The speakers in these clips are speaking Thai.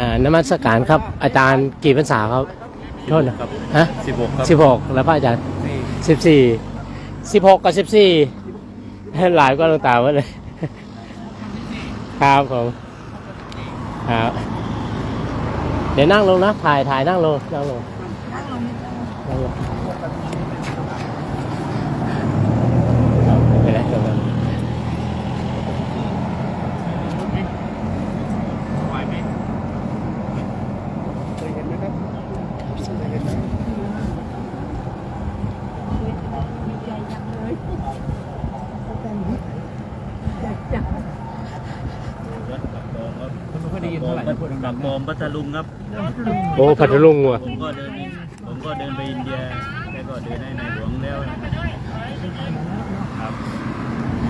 อ่านมัสการครับ อาจารย์กี่พรรษาครับโทษนะครับฮะสิบหกครับสิบหกแล้วพระอาจารย์สิบสี่สิบหกกับสิบสี่หลายก็ลงตามว่าเลย ครับผมครับเดี๋ยวนั่งลงนะถ่ายถ่ายนั่งลงนั่งลงนั่งลงครับไม่เป็นไรตรงนั้น ไหวไหม ไม่ค่อยได้ยินเท่าไหร่พูดดัปังกๆบอมพัทลุงครับโอ้พัทลุงว่ะผมก็เดินผมก็เดินไปอินเดียแล้วก็เดินให้ในหลวงแล้วนะครับ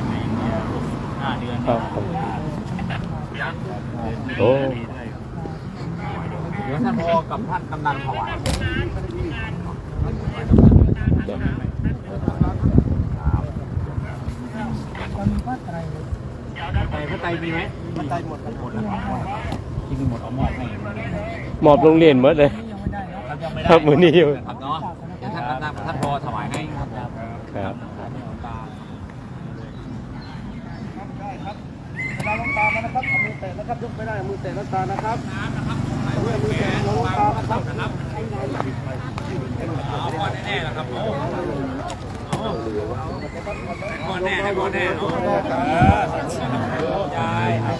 ไปอินเดียห้าเดือนครับผมโอ้เดี๋ยวท่านพอกับท่านกำนันถวายไก่พระไตรมีไหมพระไตรหมดหมดแล้ว ที่มีหมดเอามอบให้มอบโรงเรียนหมดเลย ครับยังไม่ได้ครับมื้อนี้อยู่ ครับเนาะเดี๋ยวท่านกำนันท่านพอถวายให้ครับครับตาลงตามานะครับเอามือเตะนะครับยกไม่ได้เอามือเตะลงตานะครับด้วยมือเตะลงตานะครับเอาพอแน่ๆแล้วครับโอ้พอแน่ให้พอแน่เนาะเออยายเอา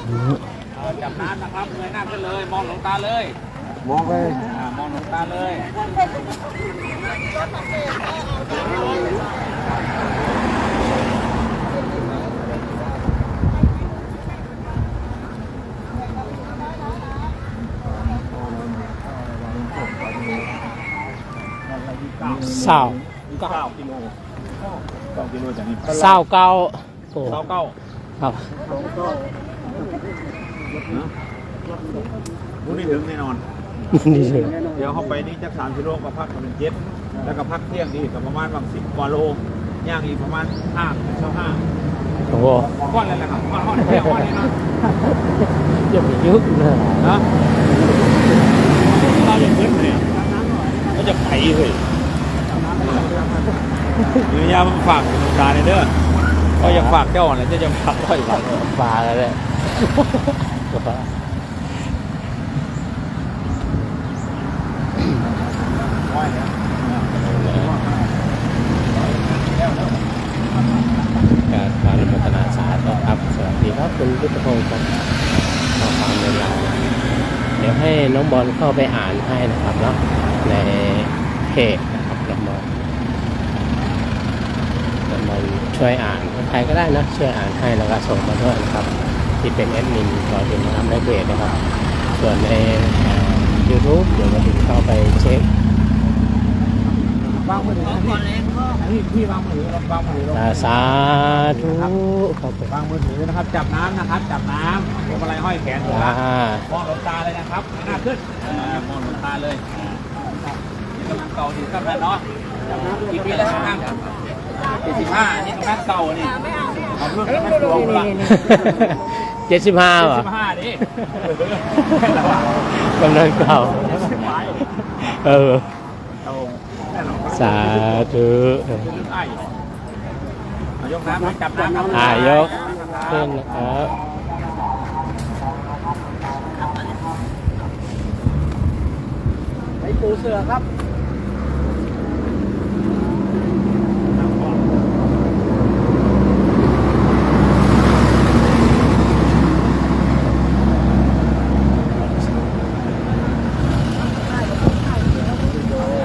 จับน้ำนะครับเงยหน้าขึ้นเลย มองหลวงตาเลย มองไปอ่ามองหลวงตาเลยเศร้าเก้ากิโลเก้ากิโลจากนี้เศร้าเก้าโอ้เก้าเก้าครับ บุนี่ถึงแน่นอน นี่เลยเดี๋ยวเข้าไปนี่จักสามกิโลก็พักประมาณเจ็ดแล้วก็พักเที่ยงนี่ก็ประมาณบางสิบกว่าโลย่างอีกประมาณห้าถึงเท่าห้าโอ้โหก้อนอะไรล่ะครับก้อนก้อนเที่ยงก้อนนี้นะอย่าไปยึกนะนะเราอย่างขึ้นเนี่ยก็จะไปเลยหรือยามันฝากหลวงตาเนี่ยเด้อก็อยากฝากเจ้าอะไรจะจะฝากก็อีกแล้วปลาแล้วเนี่ย การการพัฒนาสาธารณครับ สวัสดีครับคุณพุทธพงศ์ครับขอความเวลาเดี๋ยวให้น้องบอลเข้าไปอ่านให้นะครับเนาะในเพจนะครับน้องบอลน้องบอลช่วยอ่านใครก็ได้นะช่วยอ่านให้แล้วก็ส่งมาด้วยนะครับ ที่เป็นแอดมินรอถึงนะครับในเพจนะครับ ส่วนในยูทูบเดี๋ยวมาถึงเข้าไปเช็ควางมือถือนะพี่พี่พี่วางมือถือลงวางมือถือลงอ่าสาธุครับผมวางมือถือนะครับ จับน้ำนะครับ จับน้ำพวงมาลัยห้อยแขนหัวอ่ามองหลวงตาเลยนะครับหน้าขึ้นเออมองหลวงตาเลยนี่กำลังเก่าอยู่ครับเนาะกี่ปีแล้วครับเจ็ดสิบห้านี่กำลังเก่านี่เอาเรื่องกำลังตัวละ เจ็ดสิบห้าเจ็ดเหรอสิบห้าดิกำลังเก่าเออสาธุไอ้เอายกน้ำจับน้ำครับอายกขึ้นนะครับไอ้ปูเสือครับ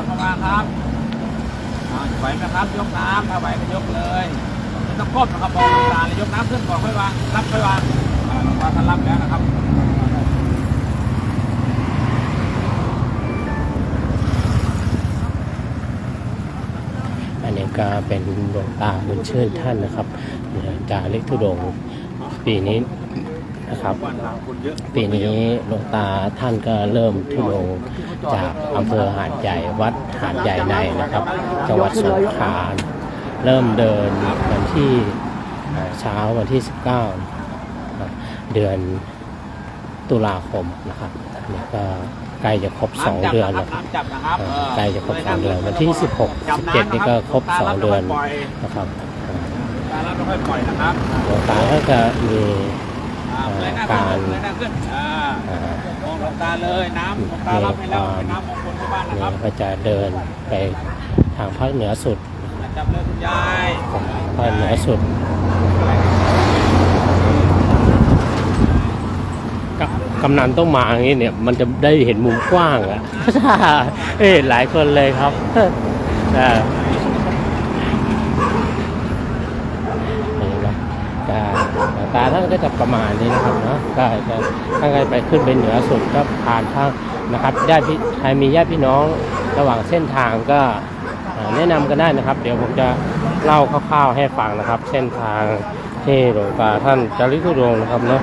เข้ามาครับอ่าไหวไหมครับ ยกน้ำถ้าไหวก็ยกเลยไม่ต้องก้มนะครับมองหลวงตาเลยยกน้ำขึ้นก่อนค่อยวางรับค่อยวางอ่าหลวงตาท่านรับแล้วนะครับ อันนี้ก็เป็นดวงตาบุญชื่นท่านนะครับจาเล็กทุดงปีนี้นะครับปีนี้หลวงตาท่านก็เริ่มทุดงจากอำเภอหาดใหญ่วัดหาดใหญ่ในนะครับจังหวัดสงขลาเริ่มเดินวันที่เช้าวันที่ 19 เดือนตุลาคมนะครับ นี่ก็ใกล้จะครบ2เดือนแล้วครับน้ำจับนะครับเออใกล้จะครบ2เดือนวันที่ 16 17 นี่ก็ครบ2เดือนนะครับเออตาแล้วไม่ค่อยปล่อยนะครับหลวงตาก็จะมีอ่าเงยหน้าการขึ้นเงยหน้าขึ้นอ่าอ่ามองหลวงตาเลยน้ำหลวงตารับให้แล้วเป็นน้ำมงคลที่บ้านนะคนี่รับก็จะเดินไปทางภาคเหนือสุดจับเลยคุณยายภาคเหนือสุด กกำนันต้องมาอย่างนี้เนี่ย มันจะได้เห็นมุมกว้างอะเอ้ยหลายคนเลยครับอ่าเห็นไหมก็ตาท่านก็จะประมาณนี้นะครับเนาะก็จะถ้าใครไปขึ้นไปเหนือสุดก็ผ่านทางนะครับญาติพี่ใครมีญาติพี่น้องระหว่างเส้นทางก็อ่าแนะนำกันได้นะครับ เดี๋ยวผมจะเล่าคร่าวๆให้ฟังนะครับ เส้นทางที่หลวงตาท่านจาริกุดงค์นะครับเนาะ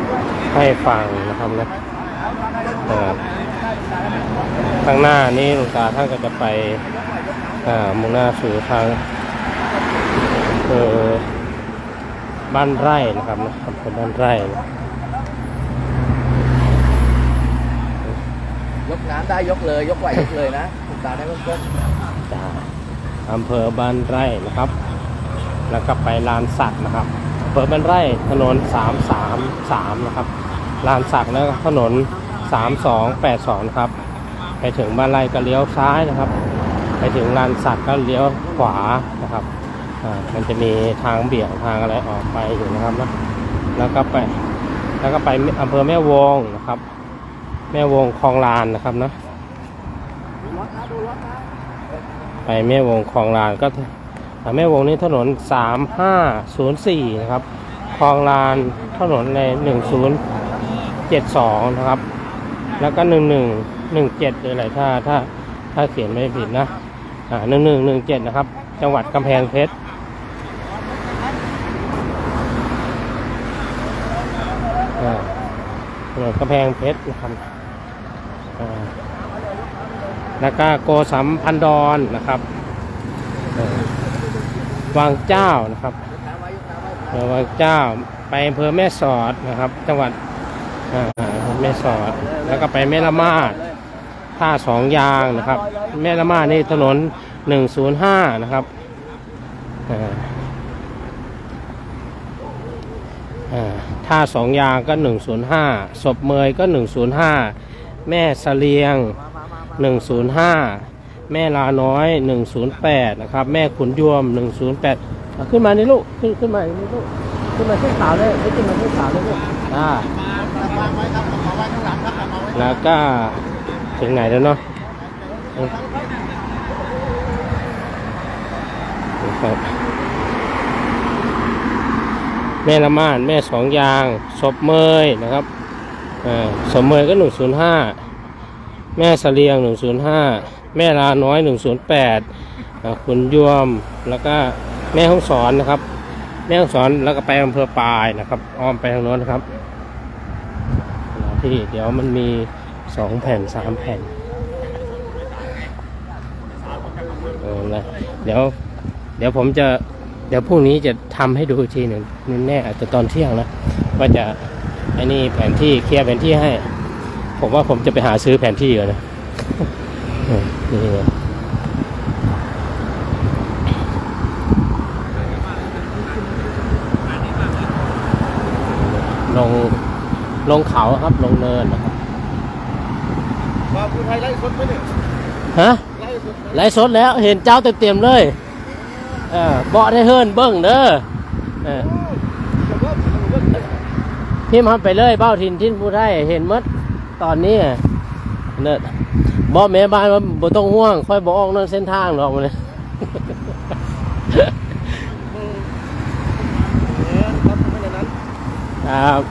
ให้ฟังนะครับนะ เอ่อข้างหน้านี้หลวงตาท่านก็จะไปอ่ามุ่งหน้าสู่ทางเออบ้านไร่นะครับนะอำเภอบ้านไร่นะยกน้ำได้ยกเลย ยกไหวยกเลยนะคุณตาได้เบื้องต้นจ้าอำเภอบ้านไร่นะครับ แล้วก็ไปลานสักนะครับอำเภอบ้านไร่ถนน333นะครับลานสักแล้วก็ถนน 3282 ครับ ไปถึงบ้านไร่ก็เลี้ยวซ้ายนะครับ ไปถึงลานสักก็เลี้ยวขวานะครับอ่ามันจะมีทางเบี่ยงทางอะไรออกไปอยู่นะครับนะแล้วก็ไปแล้วก็ไปอำเภอแม่วงนะครับ แม่วงคลองลานนะครับนะไปแม่วงคลองลานก็อ่าแม่วงนี้ถนน 3504 นะครับคลองลานถนนใน1072 นะครับ แล้วก็1117หรืออะไรถ้าถ้าถ้าเขียนไม่ผิดนะอ่า1117นะครับ จังหวัดกำแพงเพชรอ่าจังหวัดกำแพงเพชรนะครับอ่าแล้วก็โกสัมพันดอนนะครับวังเจ้านะครับวังเจ้าไปอำเภอแม่สอดนะครับ จังหวัดอ่า แม่สอด แล้วก็ไปแม่ละมาดท่าสองยางนะครับ แม่ละมาดนี่ถนน105นะครับอ่าอ่าท่าสองยางก็105ศพเมยก็105แม่เสลียง105แม่ลาน้อย108นะครับ แม่ขุนยวม108อะขึ้นมานี่ลูก ขึ้นขึ้นมานี่ลูก ขึ้นมาเส้นขาวเลยขึ้นมาเส้นขาวเลยลูกอ่า แล้วก็ถึงไหนแล้วเนาะครับแม่ละมานแม่สองยางศพเมยนะครับอ่าศพเมยก็ 105 แม่เสลียง 105 แม่ลาน้อย 108อ่าคุณยวมแล้วก็แม่ห้องสอนนะครับ แม่ห้องสอนแล้วก็ไปอำเภอปายนะครับ อ้อมไปทางโน้นนะครับ ที่เดี๋ยวมันมีสองแผ่นสามแผ่นเออนะเดี๋ยว เดี๋ยวผมจะเดี๋ยวพรุ่งนี้จะทำให้ดูทีหนึ่งแน่อาจจะตอนเที่ยงนะว่าจะไอ้นี่แผนที่เคลียร์แผนที่ให้ ผมว่าผมจะไปหาซื้อแผนที่ก่อนนะนี่ลง ลงเขาครับลงเนินนะครับว่าคุณไทยไล่คนไปเนี่ยฮะไล่คนไลฟ์สดแล้วเห็นเจ้าเต็มๆเลยเออเบาะได้เฮิร์นเบิ้งเด้อเออแต่ว่าผมว่าพิมพ์ไปเลยเบ้าทินทินผู้ได้เห็นหมดตอนนี้เนิดบอกแม่บ้านว่าบ่ต้องห่วง ค่อยบอกออกนอกเส้นทางหรอกมันเลยเนี่ยครับ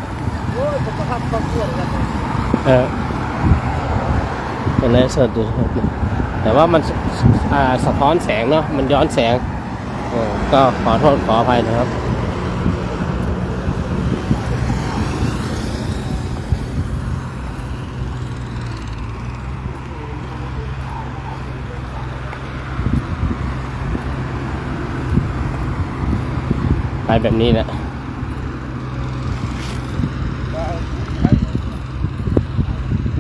ก็ทำต้องส่วนกันเออเป็นไรสดดูครับแต่ว่ามันสอ่าสะท้อนแสงเนาะมันย้อนแสงอก็ขอโทษขออภัยนะครับไปแบบนี้แหละ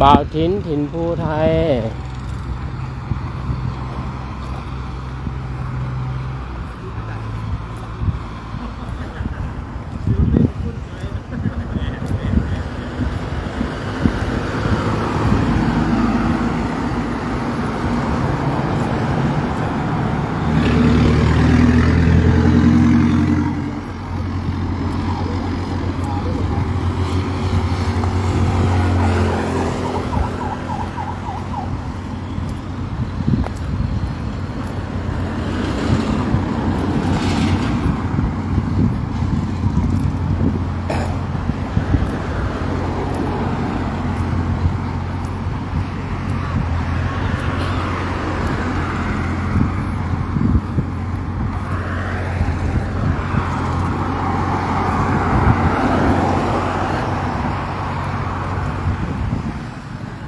บ่าวถิ่นถิ่นภูไทย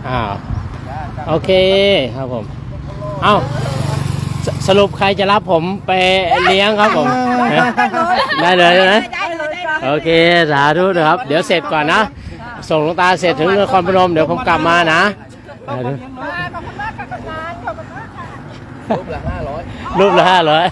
อ้าว โอเคครับผม เอ้าสสรุปใครจะรับผมไปเลี้ยงครับผม ได้เลยใช่ไหมได้เลยได้เลยโอเค สาธุนะครับ เดี๋ยวเสร็จก่อนนะ ส่งหลวงตาเสร็จถึงนครพนม เดี๋ยวผมกลับมานะสาธุขอบคุณมากค่ะกำนันขอบคุณมากค่ะรูปละห้าร้อย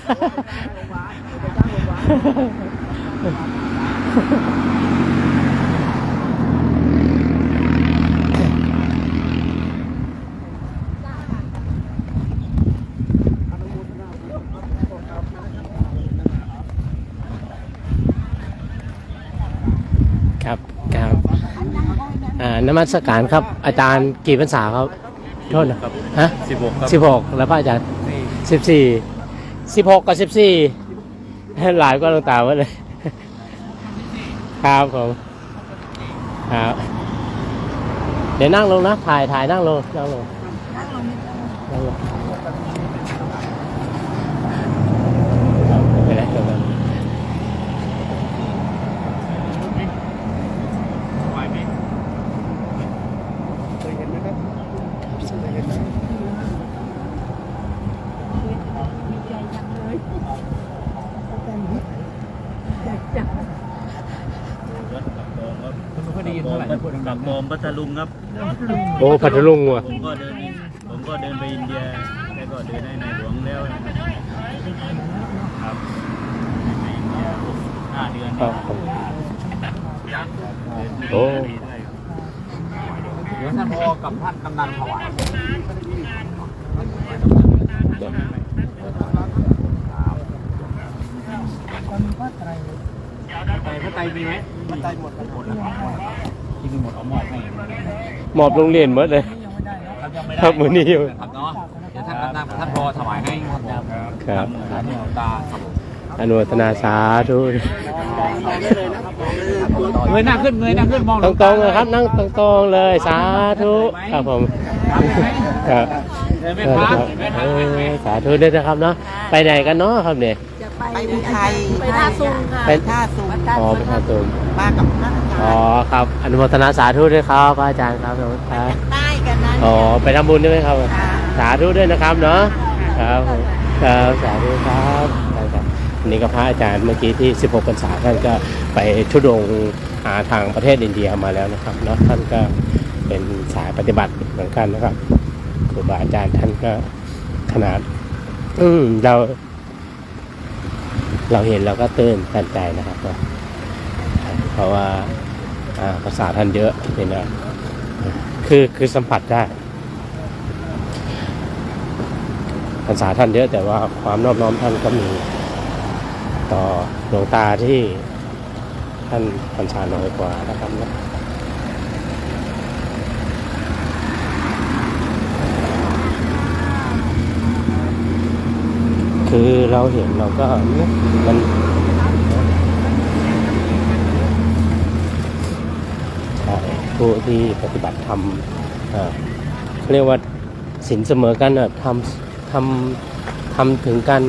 ครับครับอ่าน มัสการครับ อาจารย์กี่พรรษาครับโทษนะครับฮะสิบหกครับสิบหกแล้วก็อาจารย์สิบสี่สิบหกกับสิบสี่หลายก็ลงตามว่าเลย ครับผมครับเดี๋ยวนั่งลงนะถ่ายถ่ายนั่งลงนั่งลงนั่งลงครับไม่เป็นไรไม่เป็นไร ไหวไหม เคยเห็นไหมครับเคยเห็นไหม คุณไม่ค่อยได้ยินเท่าไหร่พูดดังปากบอมพัทลุงครับโอ้พัทลุงว่ะผมก็เดินผมก็เดินไปอินเดียแล้วก็เดินให้ในหลวงแล้วนะครับในอินเดียห้าเดือนครับผมโอ้ เดี๋ยวท่านพอกับท่านกำนันถวาย ไตพระไตรมีไหมมันตายหมดครับหมดแล้วครับที่มีหมดเอามอบให้หมอบโรงเรียนหมดเลยครับยังไม่ได้ครับมือนี้อยู่ครับเนาะเดี๋ยวท่านกำนันท่านพอถวายให้ครับผมครับสาธุหลวงตาครับผมอนุโมทนาสาธุเงยหน้าขึ้นเงยหน้าขึ้นมองหตลรวงงตรตางๆเลยครับนั่งตรงๆเลยสาธุครับผมครับเดินไม่พักไม่เอพักไม่อสาธุด้วยนะครับเนาะไปไหนกันเนาะครับเนี่ยจะ ไปไปอุทัยไปท่าซุงค่ะ ไปท่าสูงอ๋อไปทางตุมมากับท่านอาจารอ๋อย์ครับอนุโมทนาสาธุด้วยครับพระอาจารย์ครับครับ ใต้กันนั้นอ๋อไปทำบุญด้วยไหมครับค่ะสาธุด้วยนะครับเนาะครับผมครับสาธุครับได้ครับวันนี้ก็พระอาจารย์เมื่อกี้ที่ 16พรรษาท่านก็ไปทุดงค์หาทางประเทศอินเดียมาแล้วนะครับเนาะท่านก็เป็นสายปฏิบัติเหมือนกันนะครับครูบาอาจารย์ท่านก็ขนาด อืมเรา เราเห็นเราก็ตื่นตันใจนะครับ เพราะว่าภาษาท่านเยอะเป็นนะคือคือสัมผัสได้ภาษาท่านเยอะแต่ว่าความนอบน้อมท่านก็มี ต่อหลวงตาที่ท่านพันชาน้อยกว่านะครับ คือเราเห็นเราก็มันผู้ที่ปฏิบัติธรรมเอ่าเรียกว่าสินเสมอกันอะทำทำทำถึงกัน